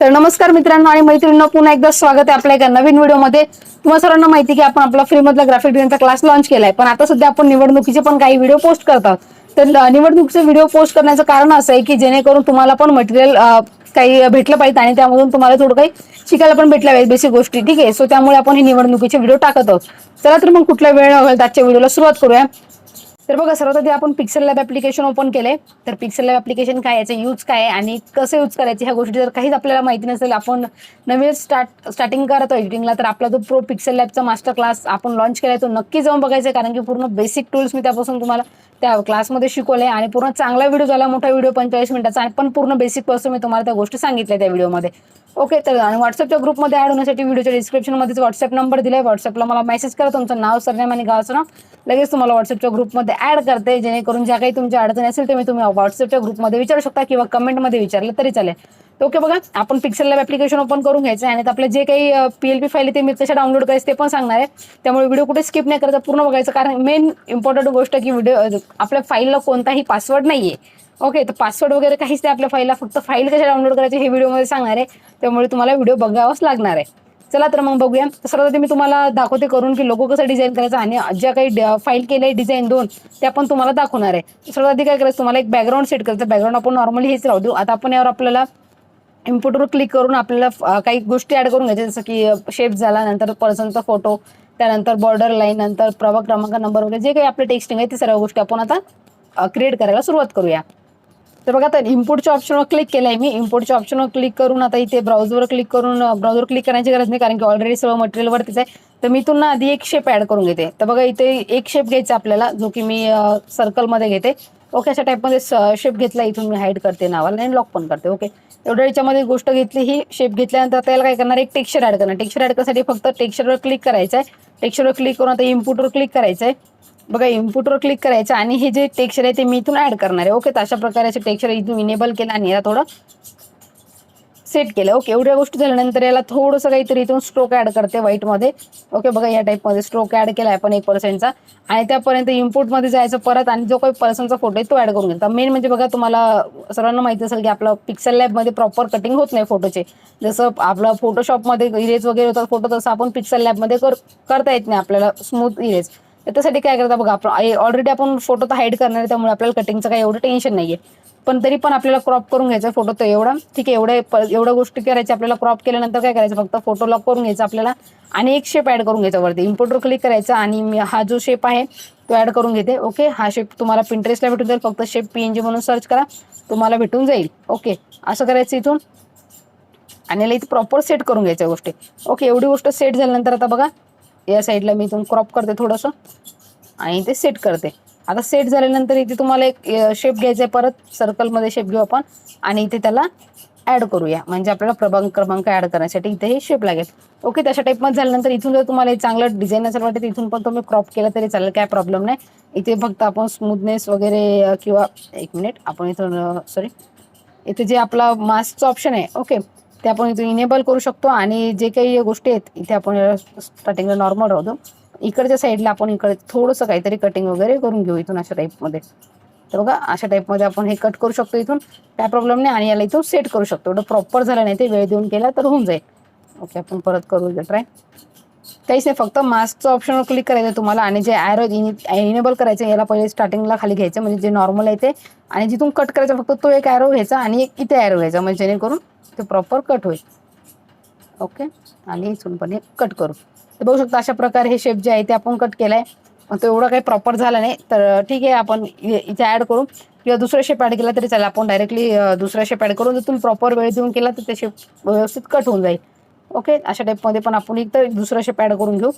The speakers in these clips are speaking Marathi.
तर नमस्कार मित्रांनो आणि मैत्रिणींना पुन्हा एकदा स्वागत आहे आपल्या एका नवीन व्हिडिओमध्ये. तुम्हाला सर्वांना माहिती की आपण आपला फ्रीमधला ग्राफिक डिझाईनचा क्लास लॉन्च केलाय. पण आता सध्या आपण निवडणुकीचे पण काही व्हिडिओ पोस्ट करतात तर निवडणुकीचे व्हिडिओ पोस्ट करण्याचं कारण असं आहे की जेणेकरून तुम्हाला पण मटेरियल काही भेटलं पाहिजे आणि त्यामधून तुम्हाला थोडं काही शिकायला पण भेटल्या पाहिजे बेसिक गोष्टी. ठीक आहे? सो त्यामुळे आपण हे निवडणुकीचे व्हिडिओ टाकत आहोत. चला तर मग कुठला वेळ आजच्या व्हिडिओला सुरुवात करूया. तर बघा सर्वात आधी आपण पिक्सेल लॅब ऍप्लिकेशन ओपन केले तर पिक्सेल लॅब ऍप्लिकेशन काय याचं यूज काय आहे? आणि कसं यूज करायचं? ह्या गोष्टी जर काहीच आपल्याला माहिती नसेल आपण नवीन स्टार्ट स्टार्टिंग करतो एडिटिंगला तर आपला जो प्रो पिक्सेल लॅबचा मास्टर क्लास आपण लॉन्च केला तो नक्की जाऊन बघायचा कारण की पूर्ण बेसिक टूल्स मी त्यापासून तुम्हाला त्या क्लासमध्ये शिकवले आणि पूर्ण चांगला व्हिडिओ झाला मोठा व्हिडिओ पंचेचाळीस मिनिटाचा आणि पण पूर्ण बेसिकपासून मी तुम्हाला त्या गोष्टी सांगितल्या त्या व्हिडिओमध्ये ओके तर आणि व्हॉट्सअपच्या ग्रुपमध्ये ॲड होण्यासाठी व्हिडिओच्या डिस्क्रिप्शनमध्येच व्हॉट्सअप नंबर दिलाय. व्हॉट्सअपला मला मेसेज करा. तुमचं नाव सरनेम आणि गावाचं नाव. लगेच तुम्हाला व्हॉट्सअपच्या ग्रुपमध्ये ॲड करते जेणेकरून ज्या काही तुमच्या अडचणी असेल ते मी तुम्ही व्हॉट्सअपच्या ग्रुपमध्ये विचारू शकता किंवा कमेंटमध्ये विचारलं तरी चालेल. तर ओके बघा आपण पिक्सेल लॅब ॲप्लिकेशन ओपन करून घ्यायचं आहे आणि आपलं जे काही पी एल पी फाईल आहे ते मी कशा डाउनलोड करायचं ते पण सांगणार आहे. त्यामुळे व्हिडिओ कुठे स्किप नाही करायचा पूर्ण बघायचं. कारण मेन इम्पॉर्टंट गोष्ट की व्हिडिओ आपल्या फाईलला कोणताही पासवर्ड नाहीये. ओके तर पासवर्ड वगैरे काहीच नाही आपल्या फाईलला फक्त फाईल कशा डाउनलोड करायची हे व्हिडिओमध्ये सांगणार आहे. त्यामुळे तुम्हाला व्हिडिओ बघावाच लागणार आहे. चला तर मग बघूया. तर सर्वात मी तुम्हाला दाखवते करून की लोगो कसं डिझाईन करायचं आणि ज्या काही फाईल केले डिझाईन दोन त्या पण तुम्हाला दाखवणार आहे. सर्वात आधी काय करायचं तुम्हाला एक बॅकग्राऊंड सेट करायचं. बॅकग्राऊंड आपण नॉर्मली हेच राहू देऊ. आता आपण यावर आपल्याला इम्पोर्टवर क्लिक करून आपल्याला काही गोष्टी ॲड करून घ्यायच्या. जसं की शेप झाला नंतर पर्सनचा फोटो त्यानंतर बॉर्डर लाईन नंतर प्रभाग क्रमांक नंबर वगैरे जे काही आपले टेक्स्टिंग आहे ते सर्व गोष्टी आपण आता क्रिएट करायला सुरुवात करूया. तर बघा आता इम्पोर्टच्या ऑप्शनवर क्लिक केलंय मी. इम्पोर्टच्या ऑप्शनवर क्लिक करून आता इथे ब्राउझरवर क्लिक करून ब्राउझर क्लिक करण्याची गरज नाही कारण की ऑलरेडी सर्व मटेरियलवरतीच आहे. तर मी इथून आधी एक शेप ॲड करून घेते. तर बघा इथे एक शेप घ्यायचा आपल्याला जो की मी सर्कलमध्ये घेते. ओके अशा टाईपमध्ये शेप घेतला इथून मी हाईड करते नावाला आणि लॉक पण करते. ओके. एवढ्या याच्यामध्ये गोष्ट घेतली ही शेप घेतल्यानंतर त्याला काय करणार? एक टेक्स्चर ॲड करणार. टेक्स्चर ॲड करण्यासाठी फक्त टेक्स्चरवर क्लिक करायचं आहे टेक्स्चरवर क्लिक करून आता इम्पुटवर क्लिक करायचं आहे बघा इम्पुटवर क्लिक करायचं आणि हे जे टेक्स्चर आहे ते मी इथून ऍड करणार आहे. ओके तर अशा प्रकारे टेक्स्चर इथून इनेबल केलं आणि याला थोडं सेट केलं. ओके एवढ्या गोष्टी झाल्यानंतर याला थोडंसं काहीतरी इथून स्ट्रोक ऍड करते व्हाईटमध्ये ओके बघा या टाईपमध्ये स्ट्रोक ऍड केला आहे आपण एक पर्सेंटचा आणि त्यापर्यंत इम्पोर्टमध्ये जायचं परत आणि जो काही पर्सनचा फोटो आहे तो ऍड करून घ्यायचा. मेन म्हणजे बघा तुम्हाला सर्वांना माहिती असेल की आपलं पिक्सल लॅबमध्ये प्रॉपर कटिंग होत नाही फोटोचे जसं आपलं फोटोशॉपमध्ये इरेज वगैरे होतात फोटो तसं आपण पिक्सल लॅबमध्ये कर करता येत नाही आपल्याला स्मूथ इरेज तर त्यासाठी काय करता बघा आपण ऑलरेडी आपण फोटो तर हाईड करणार आहे त्यामुळे आपल्याला कटिंगचं काही एवढं टेन्शन नाहीये. पण तरी पण आपल्याला क्रॉप करून घ्यायचा फोटो तर एवढा. ठीक आहे एवढ्या एवढ्या गोष्टी करायच्या आपल्याला क्रॉप केल्यानंतर काय करायचं फक्त फोटो लॉक करून घ्यायचा आपल्याला. आणि एक शेप ॲड करून घ्यायचा वरती. इम्पोर्टवर क्लिक करायचा आणि मी हा जो शेप आहे तो ॲड करून घेते. ओके हा शेप तुम्हाला पिंटरेस्टला भेटून जाईल. फक्त शेप पीएनजी म्हणून सर्च करा. तुम्हाला भेटून जाईल. ओके असं करायचं इथून. आणि याला इथे प्रॉपर सेट करून घ्यायच्या गोष्टी. ओके एवढी गोष्ट सेट झाल्यानंतर आता बघा या साईडला मी इथून क्रॉप करते थोडंसं आणि ते सेट करते. आता सेट झाल्यानंतर इथे तुम्हाला एक शेप घ्यायचा आहे परत. सर्कलमध्ये शेप घेऊ आपण. आणि इथे त्याला ऍड करूया. म्हणजे आपल्याला प्रभाग क्रमांक ऍड करण्यासाठी इथे हे शेप लागेल. ओके तशा टाईपमध्ये झाल्यानंतर इथून जर तुम्हाला चांगलं डिझाईन असेल वाटत इथून पण तुम्ही क्रॉप केलं तरी चालेल. काय प्रॉब्लेम नाही. इथे फक्त आपण स्मूथनेस वगैरे किंवा एक मिनिट आपण इथून सॉरी इथे जे आपला मास्कचं ऑप्शन आहे. ओके ते आपण इथून इनेबल करू शकतो आणि जे काही गोष्टी आहेत इथे आपण स्टार्टिंगला नॉर्मल राहतो इकडच्या साईडला आपण इकडे थोडंसं काहीतरी कटिंग वगैरे करून घेऊ इथून अशा टाईपमध्ये तर बघा अशा टाईपमध्ये आपण हे कट करू शकतो इथून. काय प्रॉब्लेम नाही आणि याला इथून सेट करू शकतो. एवढं प्रॉपर झालं नाही ते वेळ देऊन केला तर होऊन जाईल. ओके आपण परत करू ट्राय काहीच नाही फक्त मास्कचं ऑप्शनवर क्लिक करायचं तुम्हाला आणि जे ॲरो इनेबल करायचं याला पहिले स्टार्टिंगला खाली घ्यायचं म्हणजे जे नॉर्मल आहे ते. आणि जिथून कट करायचं फक्त तो एक ॲरो घ्यायचा आणि एक इथे ॲरो घ्यायचा म्हणजे जेणेकरून ते प्रॉपर कट होईल. ओके आणि इथून पण हे कट करू. तर बघू शकता अशा प्रकारे हे शेप जे आहे ते आपण कट केलं आहे तो एवढा काही प्रॉपर झाला नाही. तर ठीक आहे आपण इ- इथे ॲड करू. किंवा दुसरा शेप ॲड केला तरी चालेल. आपण डायरेक्टली दुसरा शेप ॲड करून जर तुम्ही प्रॉपर वेळ देऊन केला तर ते शेप व्यवस्थित कट होऊन जाईल. ओके अशा टाईपमध्ये पण आपण एक तर दुसरं शेप ॲड करून घेऊ.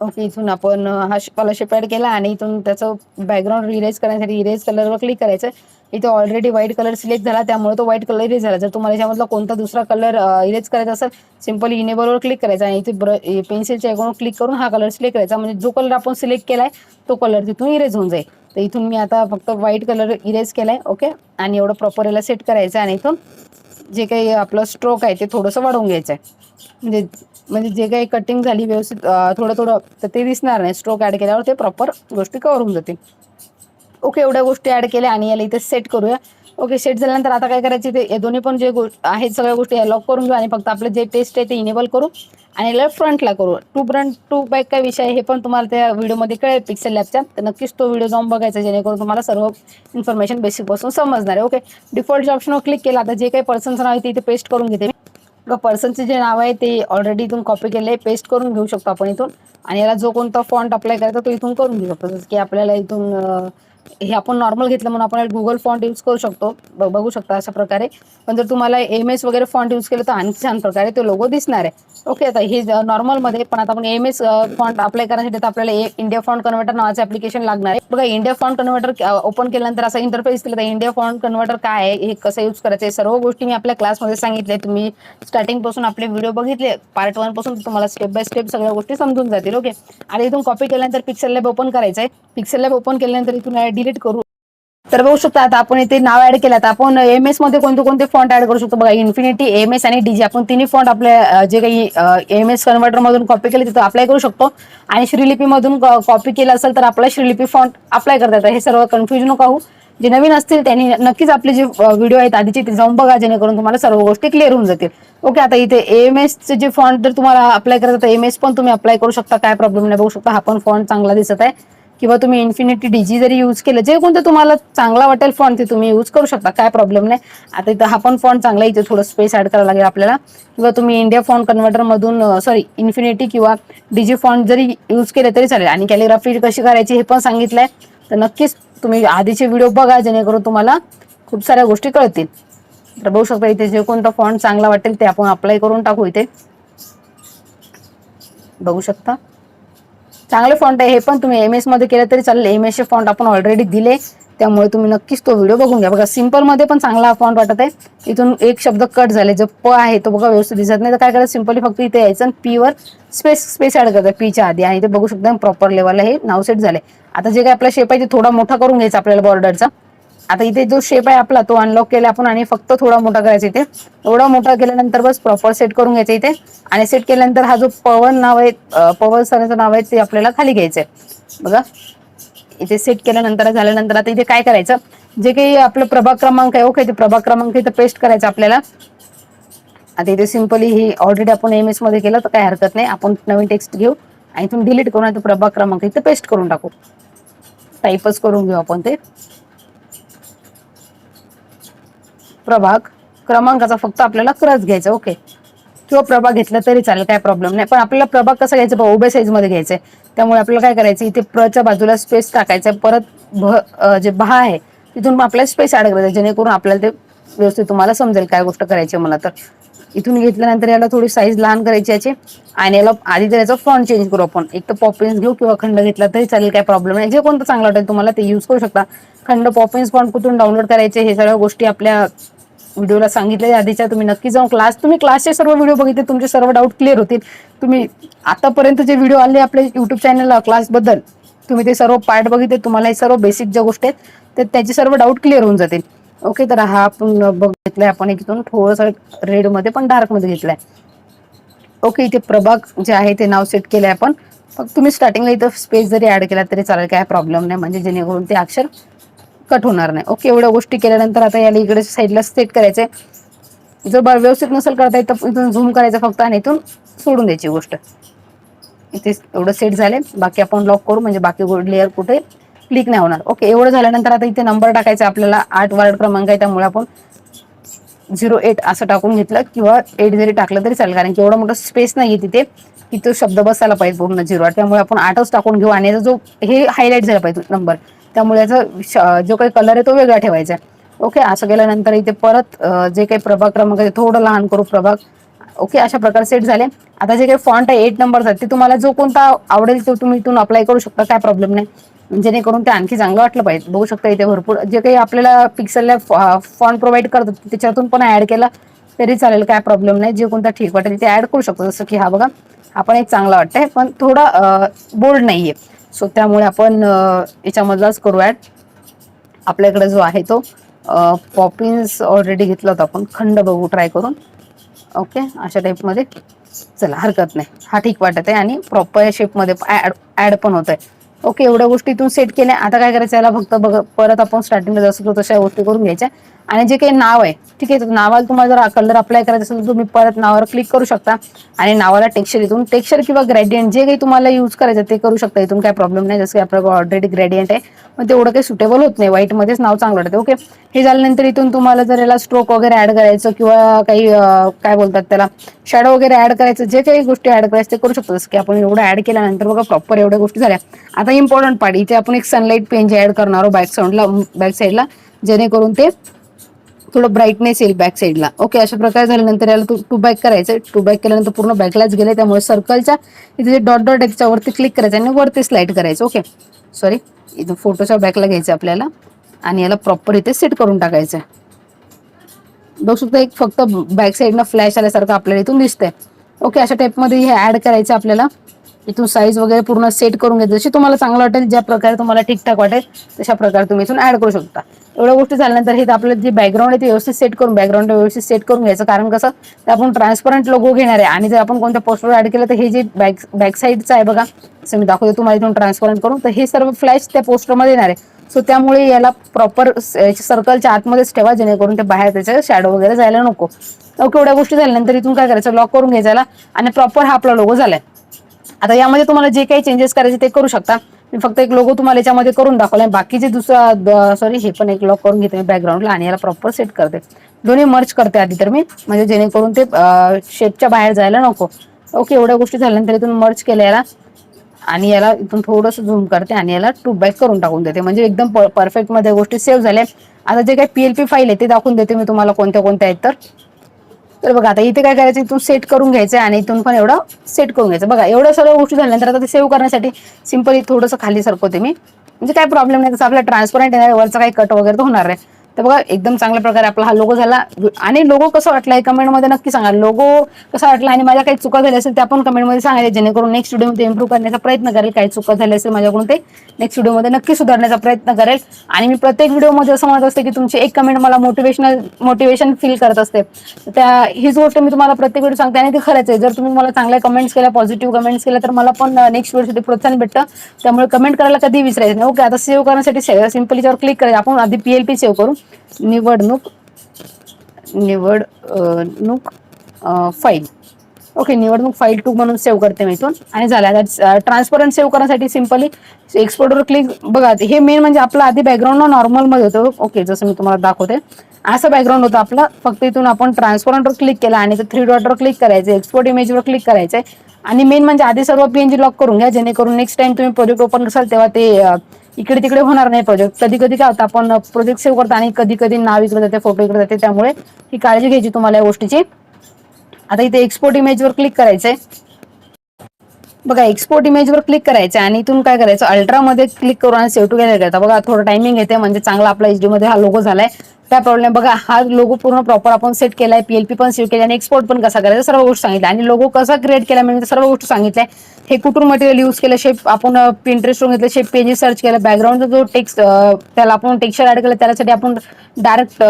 ओके इथून आपण हा शेपाला शेप ॲड केला आणि इथून त्याचं बॅकग्राऊंड इरेज करण्यासाठी इरेज कलरवर क्लिक करायचं. इथे ऑलरेडी व्हाईट कलर सिलेक्ट झाला त्यामुळे तो व्हाईट कलर इरेज झाला. जर तुम्हाला याच्यामधला कोणता दुसरा कलर इरेज करायचा असेल सिम्पली इनेबलवर क्लिक करायचा आणि इथे ब्र पेन्सिलच्या एकूण क्लिक करून हा कलर सिलेक्ट करायचा. म्हणजे जो कलर आपण सिलेक्ट केलाय तो कलर तिथून इरेज होऊन जाईल. तर इथून मी आता फक्त व्हाईट कलर इरेज केलाय ओके आणि एवढं प्रॉपर याला सेट करायचं आणि इथून जे काही आपलं स्ट्रोक आहे ते थोडंसं वाढवून घ्यायचं आहे म्हणजे म्हणजे जे काही कटिंग झाली व्यवस्थित थोडं थोडं तर ते दिसणार नाही. स्ट्रोक ॲड केल्यावर ते प्रॉपर गोष्टी कव्हर होऊन जातील. ओके एवढ्या गोष्टी ॲड केल्या आणि याला इथे सेट करूया. ओके सेट झाल्यानंतर आता काय करायचे ते हे दोन्ही पण जे आहेत सगळ्या गोष्टी लॉक करून घेऊ आणि फक्त आपलं जे टेस्ट आहे ते इनेबल करू आणि लेफ्ट फ्रंटला करू. टू फ्रंट टू बॅक काय विषय आहे हे पण तुम्हाला त्या व्हिडिओमध्ये कळेल पिक्सेल लॅबच्या तर नक्कीच तो व्हिडिओ जाऊन बघायचा जेणेकरून तुम्हाला सर्व इन्फॉर्मेशन बेसिकपासून समजणार आहे. ओके डिफॉल्ट ऑप्शनवर क्लिक केला आता जे काही पर्सनचं नाव आहे ते इथे पेस्ट करून घेते मी. पर्सनचे जे नाव आहे ते ऑलरेडी इथून कॉपी केले पेस्ट करून घेऊ शकतो आपण इथून. आणि याला जो कोणता फॉन्ट अप्लाय करायचा तो इथून करून घेऊ शकतो. जसं की आपल्याला इथून हे आपण नॉर्मल घेतलं म्हणून आपण गुगल फॉन्ट यूज करू शकतो. बघू शकता अशा प्रकारे. पण जर तुम्हाला एम एस वगैरे फॉन्ट यूज केलं तर आणखी छान प्रकारे तो लोगो दिसणार आहे. ओके आता हे नॉर्मलमध्ये पण आता आपण एम एस फॉन्ट अप्लाय करण्यासाठी तर आपल्याला इंडिया फॉन्ट कन्व्हर्टर नावाचं ऍप्लिकेशन लागणार आहे. बघा इंडिया फॉन्ट कन्व्हर्टर ओपन केल्यानंतर असा इंटरफेस केला तर इंडिया फॉन्ट कन्व्हर्टर काय आहे हे कसं यूज करायचं आहे सर्व गोष्टी मी आपल्या क्लासमध्ये सांगितले तुम्ही स्टार्टिंगपासून आपले व्हिडिओ बघितले पार्ट वनपासून तुम्हाला स्टेप बाय स्टेप सगळ्या गोष्टी समजून जातील. ओके आणि इथून कॉपी केल्यानंतर पिक्सेल लॅब ओपन करायचं आहे. पिक्सेल लॅब ओपन केल्यानंतर इथून डिलीट करू. तर बघू शकता आता आपण इथे नाव ऍड केलं. तर आपण एम एसमध्ये कोणते कोणते फॉन्ट ऍड करू शकतो? बघा इन्फिनिटी एम एस आणि डीजी आपण तिन्ही फॉन्ट आपल्या जे काही एम एस कन्व्हर्टर मधून कॉपी केले तिथं अप्लाय करू शकतो. आणि श्रीलिपी मधून कॉपी केलं असेल तर आपला श्रीलिपी फॉन्ट अप्लाय करता येतात हे सर्व कन्फ्युजन नका होऊ जे नवीन असतील त्यांनी नक्कीच आपले जे व्हिडिओ आहेत आधीचे ते जाऊन बघा जेणेकरून तुम्हाला सर्व गोष्टी क्लिअर होऊन जातील. ओके आता इथे एम चे जे फॉन्ट जर तुम्हाला अप्लाय करत एम एस पण तुम्ही अप्लाय करू शकता. काय प्रॉब्लेम नाही. बघू शकता हा पण फॉन्ट चांगला दिसत आहे. किंवा तुम्ही इन्फिनिटी डीजी जरी यूज केलं जे कोणतं तुम्हाला चांगला वाटेल फॉन्ट ते तुम्ही यूज करू शकता काय प्रॉब्लेम नाही. आता इथं हा पण फॉन्ट चांगला आहे, इथे थोडं स्पेस ऍड करावं लागेल आपल्याला. किंवा तुम्ही इंडिया फॉन्ट कन्व्हर्टर मधून सॉरी इन्फिनिटी किंवा डीजी फॉन्ट जरी यूज केले तरी चालेल. आणि कॅलिग्राफी कशी करायची हे पण सांगितलंय. तर नक्कीच तुम्ही आधीचे व्हिडिओ बघा जेणेकरून तुम्हाला खूप साऱ्या गोष्टी कळतील. तर बघू शकता इथे जे कोणता फॉन्ट चांगला वाटेल ते आपण अप्लाय करून टाकू इथे. बघू शकता. चांगले फॉन्ट आहे हे पण तुम्ही एम एसमध्ये केलं तरी चालेल. एम एसचे फॉन्ट आपण ऑलरेडी दिले. त्यामुळे तुम्ही नक्कीच तो व्हिडिओ बघून घ्या. बघा सिम्पलमध्ये पण चांगला फॉन्ट वाटत आहे. इथून एक शब्द कट झाले. जो प आहे तो बघा व्यवस्थित दिसत नाही. तर काय करायचं? सिम्पली फक्त इथे यायचं आणि पी वर स्पेस स्पेस ऍड करतात. पीच्या आधी. आणि ते बघू शकता प्रॉपर लेवलला हे नाव सेट झाले. आता जे काय आपला शेप आहे ते थोडा मोठा करून घ्यायचा आपल्याला बॉर्डरचा आता इथे जो शेप आहे आपला तो अनलॉक केला आपण आणि फक्त थोडा मोठा करायचा इथे. एवढा मोठा केल्यानंतर बस प्रॉपर सेट करून घ्यायचा इथे. आणि सेट केल्यानंतर हा जो पवन नाव आहे पवन सरांचं नाव आहे ते आपल्याला खाली घ्यायचंय. बघा. इथे सेट केल्यानंतर झाल्यानंतर आता इथे काय करायचं? जे काही आपलं प्रभाग क्रमांक आहे ओके ते प्रभाग क्रमांक इथे पेस्ट करायचा आपल्याला. आता इथे सिम्पली ही ऑलरेडी आपण एम एसमध्ये केलं तर काही हरकत नाही. आपण नवीन टेक्स्ट घेऊ आणि इथून डिलीट करून आता प्रभाग क्रमांक इथे पेस्ट करून टाकू. टाईपच करून घेऊ आपण ते. प्रभाग क्रमांकाचा फक्त आपल्याला क्रच घ्यायचा ओके किंवा प्रभाग घेतला तरी चालेल काय प्रॉब्लेम नाही. पण आपल्याला प्रभाग कसा घ्यायचा? बघा, उभ्या साईजमध्ये मध्ये आहे त्यामुळे आपल्याला काय करायचं? इथे प्रच्या बाजूला स्पेस टाकायचा. परत भ जे बहा आहे तिथून मग आपल्याला स्पेस ॲड करायचा. जेणेकरून आपल्याला ते व्यवस्थित तुम्हाला समजेल काय गोष्ट करायची आहे मला तर. इथून घेतल्यानंतर याला थोडी साईज लहान करायची याची. आणि याला आधी तर याचा फॉन्ट चेंज करू आपण. एक तर पॉपिन्स घेऊ किंवा खंड घेतला तरी चालेल काय प्रॉब्लेम नाही. जे कोणतं चांगलं वाटेल तुम्हाला ते यूज करू शकता. खंड पॉपिन्स फॉन्ट कुठून डाउनलोड करायचे हे सगळ्या गोष्टी आपल्या व्हिडिओला सांगितले आधीच्या तुम्ही नक्की जाऊन क्लास तुम्ही क्लासचे सर्व व्हिडिओ बघितले तुमचे सर्व डाऊट क्लिअर होतील. तुम्ही आतापर्यंत जे व्हिडिओ आले आपल्या युट्यूब चॅनलला क्लासबद्दल तुम्ही ते सर्व पार्ट बघितले तुम्हाला हे सर्व बेसिक ज्या गोष्टी आहेत तर त्याचे सर्व डाऊट क्लिअर होऊन जातील. ओके तर हा आपण बघितलाय आपण एक इथून थोडंसं रेडमध्ये पण डार्कमध्ये घेतलाय. ओके इथे प्रभाग जे आहे ते नाव सेट केलंय आपण. फक्त तुम्ही स्टार्टिंगला इथं स्पेस जरी ऍड केला तरी चालेल काय प्रॉब्लेम नाही. म्हणजे जेणेकरून ते अक्षर कट होणार नाही. ओके एवढ्या गोष्टी केल्यानंतर आता याला इकडे साईडला सेट करायचंय. जर बा व्यवस्थित नसेल करता येत तर इथून झूम करायचं फक्त आणि इथून सोडून द्यायची गोष्ट. इथे एवढं सेट झाले बाकी आपण लॉक करू म्हणजे बाकी लेअर कुठे क्लिक नाही होणार. ओके एवढं झाल्यानंतर आता इथे नंबर टाकायचा आपल्याला. आठ वार्ड क्रमांक आहे त्यामुळे आपण झिरो एट असं टाकून घेतलं किंवा एट जरी टाकलं तरी चालेल. कारण की एवढा मोठा स्पेस नाही आहे तिथे. की तो शब्द बसायला पाहिजे पूर्ण झिरो आठ त्यामुळे आपण आठच टाकून घेऊ आणि जो हे हायलाईट झाला पाहिजे नंबर त्यामुळे याचा श- जो काही कलर आहे तो वेगळा ठेवायचा ओके असं केल्यानंतर इथे परत जे काही प्रभाग क्रमांक आहे थोडं लहान करू प्रभाग. ओके अशा प्रकारे सेट झाले. आता जे काही फॉन्ट आहे एट नंबर आहेत ते तुम्हाला जो कोणता आवडेल तो तुम्ही इथून अप्लाय करू शकता काय प्रॉब्लेम नाही. जेणेकरून ते आणखी चांगलं वाटलं पाहिजे. बघू शकता इथे भरपूर जे काही आपल्याला पिक्सलला फॉन्ट प्रोव्हाइड करतात त्याच्यातून पण ऍड केला तरी चालेल काय प्रॉब्लेम नाही. जे कोणता ठीक वाटेल ते ऍड करू शकतो. जसं की हा बघा हा पण एक चांगला वाटतंय पण थोडा बोल्ड आहे सो त्यामुळे आपण याच्यामधलाच करू आपल्याकडे जो आहे तो पॉपिन्स ऑलरेडी घेतला होता आपण. खंड बघू ट्राय करून. ओके अशा टाईपमध्ये चला हरकत नाही. हा ठीक वाटत आहे आणि प्रॉपर शेपमध्ये ॲड ॲड पण होत आहे ओके एवढ्या गोष्टी इथून सेट केल्या. आता काय करायचं? याला फक्त बघ परत आपण स्टार्टिंगला जसं तशा गोष्टी करून घ्यायच्या. आणि जे काही नाव आहे ठीक आहे नावाला तुम्हाला जर कलर अप्लाय करायचा असेल तर तुम्ही परत नावावर क्लिक करू शकता. आणि नावाला टेक्स्चर इथून टेक्स्चर किंवा ग्रेडियंट जे काही तुम्हाला यूज करायचं ते करू शकता. इथून काही प्रॉब्लेम नाही जसं की आपल्याला ऑलरेडी ग्रेडियंट आहे मग तेवढं काही सुटेबल होत नाही. व्हाईटमध्येच नाव चांगलं वाटतं ओके हे झाल्यानंतर इथून तुम्हाला जर याला स्ट्रोक वगैरे ऍड करायचं किंवा काही काय बोलतात त्याला शॅडो वगैरे ऍड करायचं जे काही गोष्टी ऍड करायचं ते करू शकतो. जसं की आपण एवढं ऍड केल्यानंतर बघा प्रॉपर एवढ्या गोष्टी झाल्या. आता इम्पॉर्टंट पार्ट इथे आपण एक सनलाईट पेन जे ऍड करणार आहोत बॅक साईडला बॅक साईडला जेणेकरून ते थोडं ब्राईटनेस येईल बॅक साईडला ओके अशा प्रकारे झाल्यानंतर याला टू बॅक करायचं. टू बॅक केल्यानंतर पूर्ण बॅकलाच गेले त्यामुळे सर्कलच्या इथे जे डॉट डॉट आहे त्याच्यावरती क्लिक करायचं आणि वरती स्लाइड करायचं. ओके सॉरी इथं फोटोच्या बॅकला घ्यायचं आपल्याला आणि याला प्रॉपर इथे सेट करून टाकायचं. बघू शकता एक फक्त बॅक साईडनं फ्लॅश आल्यासारखं आपल्याला इथून दिसतंय. ओके अशा टाईपमध्ये हे ॲड करायचं आपल्याला. इथून साईज वगैरे पूर्ण सेट करून घ्यायचं. जशी तुम्हाला चांगलं वाटेल ज्या प्रकारे तुम्हाला ठीकठाक वाटेल तशा प्रकारे तुम्ही इथून ॲड करू शकता. एवढ्या गोष्टी झाल्यानंतर हे आपलं जे बॅकग्राऊंड आहे ते व्यवस्थित सेट करून बॅकग्राऊंड व्यवस्थित सेट करून घ्यायचं. कारण कसं तर आपण ट्रान्सपरंट लोगो घेणार आहे. आणि जर आपण कोणत्या पोस्टवर ऍड केलं तर हे जे बॅक बॅक साईडचं आहे बघा असं मी दाखवतो तुम्हाला इथून ट्रान्सपरंट करून तर हे सर्व फ्लॅश त्या पोस्टरमध्ये येणार आहे. सो त्यामुळे याला प्रॉपर सर्कलच्या आतमध्येच ठेवा जेणेकरून ते बाहेर त्याचे शॅडो वगैरे जायला नको. ओके एवढ्या गोष्टी झाल्यानंतर इथून काय करायचं? लॉक करून घ्यायचा आणि प्रॉपर हा आपला लोगो झालाय. आता यामध्ये तुम्हाला जे काही चेंजेस करायचे ते करू शकता. मी फक्त एक लोगो तुम्हाला याच्यामध्ये करून दाखवला बाकीचे दुसरा सॉरी हे पण एक लॉक करून घेते मी बॅकग्राऊंडला आणि याला प्रॉपर सेट करते. दोन्ही मर्च करते आधी तर मी. म्हणजे जेणेकरून ते शेपच्या बाहेर जायला नको. ओके एवढ्या गोष्टी झाल्यानंतर इथून मर्च केल्या याला. आणि याला इथून थोडंसं झूम करते आणि याला टू बॅक करून टाकून देते. म्हणजे एकदम परफेक्टमध्ये गोष्टी सेव्ह झाल्या. आता जे काही पीएलपी फाईल आहे ते दाखवून देते मी तुम्हाला कोणत्या कोणत्या आहेत तर. तर बघा आता इथे काय करायचं इथून सेट करून घ्यायचं आणि इथून पण एवढं सेट करून घ्यायचं बघा एवढं सर्व गोष्टी झाल्यानंतर आता ते सेव्ह करण्यासाठी सिम्पली थोडंसं खाली सरकवते मी. म्हणजे काय प्रॉब्लेम नाही तसं आपला ट्रान्सपरंट येणार वरचा काही कट वगैरे तर होणार आहे तर बघा एकदम चांगल्या प्रकारे आपला हा लोगो झाला. आणि लोगो कसा वाटला हे कमेंटमध्ये नक्की सांगा. लोगो कसा वाटला आणि माझ्या काही चुका झाल्या असेल त्या पण कमेंटमध्ये सांगायचे जेणेकरून नेक्स्ट व्हिडिओमध्ये इम्प्रूव्ह करण्याचा प्रयत्न करेल. काही चुका झाल्या असेल माझ्याकडून ते नेक्स्ट व्हिडिओमध्ये नक्की सुधारण्याचा प्रयत्न करेल. आणि मी प्रत्येक व्हिडिओमध्ये असं म्हणत असते की तुमची एक कमेंट मला मोटिवेशनल मोटिवेशन फील करत असते. त्या हीच गोष्ट मी तुम्हाला प्रत्येक व्हिडिओ सांगते आणि ते खरंच आहे. जर तुम्ही मला चांगल्या कमेंट्स केल्या पॉझिटिव्ह कमेंट्स केल्या तर मला पण नेक्स्ट व्हिडिओसाठी प्रोत्साहन भेटतं. त्यामुळे कमेंट करायला कधी विसरायचं नाही. ओके आता सेव्ह करण्यासाठी सिम्पली याच्यावर क्लिक करायचं. आपण आधी पीएलपी सेव्ह करू. निवडणूक निवडणूक फाईल ओके निवडणूक फाईल टू म्हणून सेव्ह करते मी इथून. आणि झालं आता ट्रान्सपरंट सेव्ह करण्यासाठी सिम्पली एक्सपोर्टवर क्लिक बघा हे मेन म्हणजे आपलं आधी बॅकग्राऊंड नॉर्मलमध्ये होतं. ओके जसं मी तुम्हाला दाखवते. असं बॅकग्राऊंड होतं आपलं. फक्त इथून आपण ट्रान्सपरंटवर क्लिक केला आणि थ्री डॉटवर क्लिक करायचं एक्सपोर्ट इमेजवर क्लिक करायचं आणि मेन म्हणजे आधी सर्व पीएनजी लॉक करून घ्या जेणेकरून नेक्स्ट टाइम तुम्ही प्रोजेक्ट ओपन कराल तेव्हा ते इकडे तिकडे होणार नाही प्रोजेक्ट कधी कधी काय होतं आपण प्रोजेक्ट सेव्ह करतो आणि कधी कधी नाव इकडे जाते फोटो इकडे जाते त्यामुळे ही काळजी घ्यायची तुम्हाला या गोष्टीची. आता इथे एक्सपोर्ट इमेजवर क्लिक करायचंय. बघा एक्सपोर्ट इमेजवर क्लिक करायचं आणि इथून काय करायचं अल्ट्रामध्ये क्लिक करून आणि सेव्ह टू गॅलरी करायचं. बघा थोडं टायमिंग येते म्हणजे चांगला आपला एचडी मध्ये हा लोगो झालाय. काय प्रॉब्लेम बघा हा लोगो पूर्ण प्रॉपर आपण सेट केलाय पीएलपी पण सेव्ह केली आणि एक्सपोर्ट पण कसा करायचा सर्व गोष्टी सांगितल्या. आणि लोगो कसा क्रिएट केला म्हणजे सर्व गोष्टी सांगितल्या. हे कुठून मटेरियल यूज केलं शेप आपण पिंटरेस्ट घेतलं शेप पेजेस सर्च केलं बॅकग्राऊंडचा जो टेक्स्ट त्याला आपण टेक्स्चर ऍड केलं त्यासाठी आपण डायरेक्ट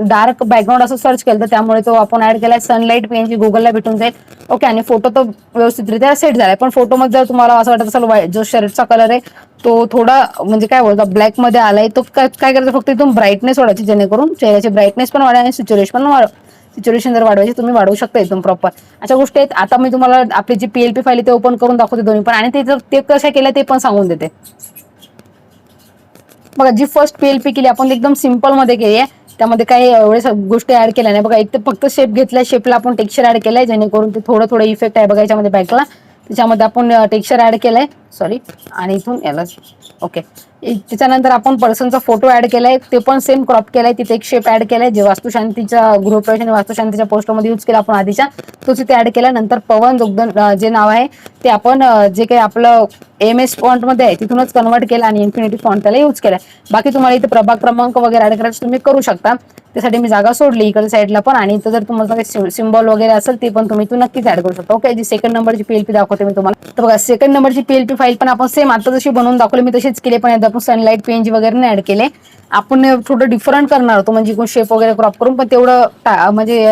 डार्क बॅकग्राऊंड असं सर्च केलं तर त्यामुळे तो आपण ऍड केलाय सनलाईट पीएनजी गुगलला भेटून जाईल. ओके आणि फोटो तो व्यवस्थितरित्या सेट झालाय. पण फोटोमध्ये जर तुम्हाला असं वाटत असेल जो शर्टचा कलर आहे तो थोडा म्हणजे काय बोलतो ब्लॅकमध्ये आलाय तो काय काय करायचं? फक्त इथून ब्राईटनेस वाढवायची जेणेकरून चेहऱ्याची ब्राईटनेस पण वाढेल आणि सिच्युएशन पण वाढ सिच्युएशन जर वाढवायची तुम्ही वाढवू शकता एकदम प्रॉपर अशा गोष्टी आहेत. आता मी तुम्हाला आपली जी पीएलपी फाईल ते ओपन करून दाखवते दोन्ही पण. आणि ते जर ते कशा केल्या ते पण सांगून देते. बघा जी फर्स्ट पीएलपी केली आपण एकदम सिंपलमध्ये केली आहे. त्यामध्ये काही एवढ्या गोष्टी ऍड केल्या नाही. बघा एक तर फक्त शेप घेतलाय शेपला आपण टेक्स्चर ऍड केलाय जेणेकरून ते थोडं थोडं इफेक्ट आहे बघा याच्यामध्ये बॅकला त्याच्यामध्ये आपण टेक्स्चर ऍड केलंय. सॉरी आणि इथून याला ओके त्याच्यानंतर आपण पर्सनचा फोटो ऍड केलाय ते पण सेम क्रॉप केलाय तिथे एक शेप ऍड केलाय जे वास्तुशांतीच्या गृहप्रवेश आणि वास्तुशांतीच्या पोस्टमध्ये यूज केला आपण आधीच्या तो तिथे ऍड केला. नंतर पवन जोगदन जे नाव आहे ते आपण जे काही आपलं एम एस फॉन्टमध्ये आहे तिथूनच कन्वर्ट केलं आणि इन्फिनिटी फॉन्ट त्याला यूज केलाय बाकी तुम्हाला इथे प्रभाग क्रमांक वगैरे ऍड करायचं तुम्ही करू शकता. त्यासाठी मी जागा सोडली इकडे साईडला पण आणि इथं जर तुम्हाला काही सिम्बॉल वगैरे असेल ते पण तुम्ही नक्कीच ऍड करू शकता. ओके जी सेकंड नंबरची पीएलपी दाखवते मी तुम्हाला. तर बघा सेकंड नंबरची पीएलपी फाईल पण आपण सेम आता जशी बनवून दाखवली मी तशीच केली पण आपण सनलाईट पेंज वगैरे नाही ऍड केले. आपण थोडं डिफरंट करणार होतो म्हणजे शेप वगैरे क्रॉप करून पण तेवढं म्हणजे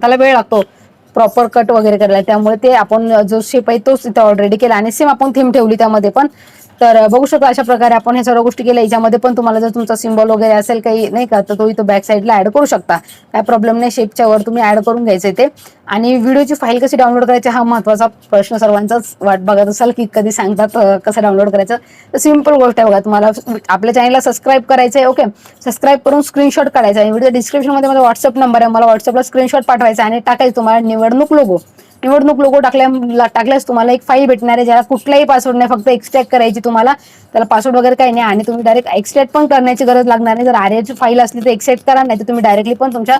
त्याला वेळ लागतो. प्रॉपर कट वगैरे करायला. त्यामुळे ते आपण जो शेप आहे तोच तिथे ऑलरेडी केला. आणि सेम आपण थीम ठेवली त्यामध्ये पण. तर बघू शकता अशा प्रकारे आपण हे सर्व गोष्टी केल्या. याच्यामध्ये पण तुम्हाला जर तुमचा सिम्बॉल वगैरे असेल काही नाही का तर तो इथं बॅक साईडला ऍड करू शकता. काय प्रॉब्लेम नाही शेपच्या वर तुम्ही ऍड करून घ्यायचे ते. आणि व्हिडिओची फाईल कशी डाउनलोड करायची हा महत्त्वाचा प्रश्न सर्वांचाच वाट बघत असाल की कधी सांगतात कसं डाउनलोड करायचं. तर सिंपल गोष्ट आहे बघा तुम्हाला आपल्या चॅनलला सबस्क्राईब करायचं आहे ओके सबस्क्राईब करून स्क्रीनशॉट काढायचा आणि व्हिडिओ डिस्क्रिप्शनमध्ये माझा व्हॉट्सअप नंबर आहे. मला व्हॉट्सअपला स्क्रीनशॉट पाठवायचा आणि टाकायचं तुम्हाला निवडणूक लोगो निवडणूक लोगो टाकल्या टाकल्यास तुम्हाला एक फाईल भेटणार आहे. ज्याला कुठलाही पासवर्ड नाही फक्त एक्स्ट्रॅक्ट करायची तुम्हाला. त्याला पासवर्ड वगैरे काही नाही आणि तुम्ही डायरेक्ट एक्स्ट्रॅक्ट पण करण्याची गरज लागणार नाही. जर आर्याची फाईल असली तर एक्सट्रॅक्ट करा नाही तर तुम्ही डायरेक्टली पण तुमच्या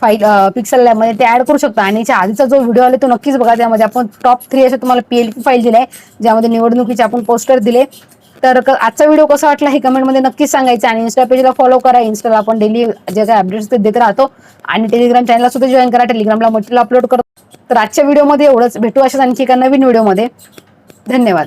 फाईल पिक्सल लॅबमध्ये ते ऍड करू शकता. आणि याच्या आधीचा जो व्हिडिओ आला तो नक्कीच बघा. त्यामध्ये आपण टॉप थ्री असे तुम्हाला पीएलपी फाईल दिले आहे. ज्यामध्ये निवडणुकीचे आपण पोस्टर दिले. तर आजचा व्हिडिओ कसा वाटला हे कमेंटमध्ये नक्कीच सांगायचं आणि इन्स्टा पेजला फॉलो करा. इन्स्टाला आपण डेली जे काही अपडेट्स ते देत राहतो. आणि टेलिग्राम चॅनलला सुद्धा जॉईन करा. टेलिग्रामला मटेरियल अपलोड करतो. तर आजच्या व्हिडिओमध्ये एवढंच. भेटू अशाच आणखी एका नवीन व्हिडिओमध्ये धन्यवाद.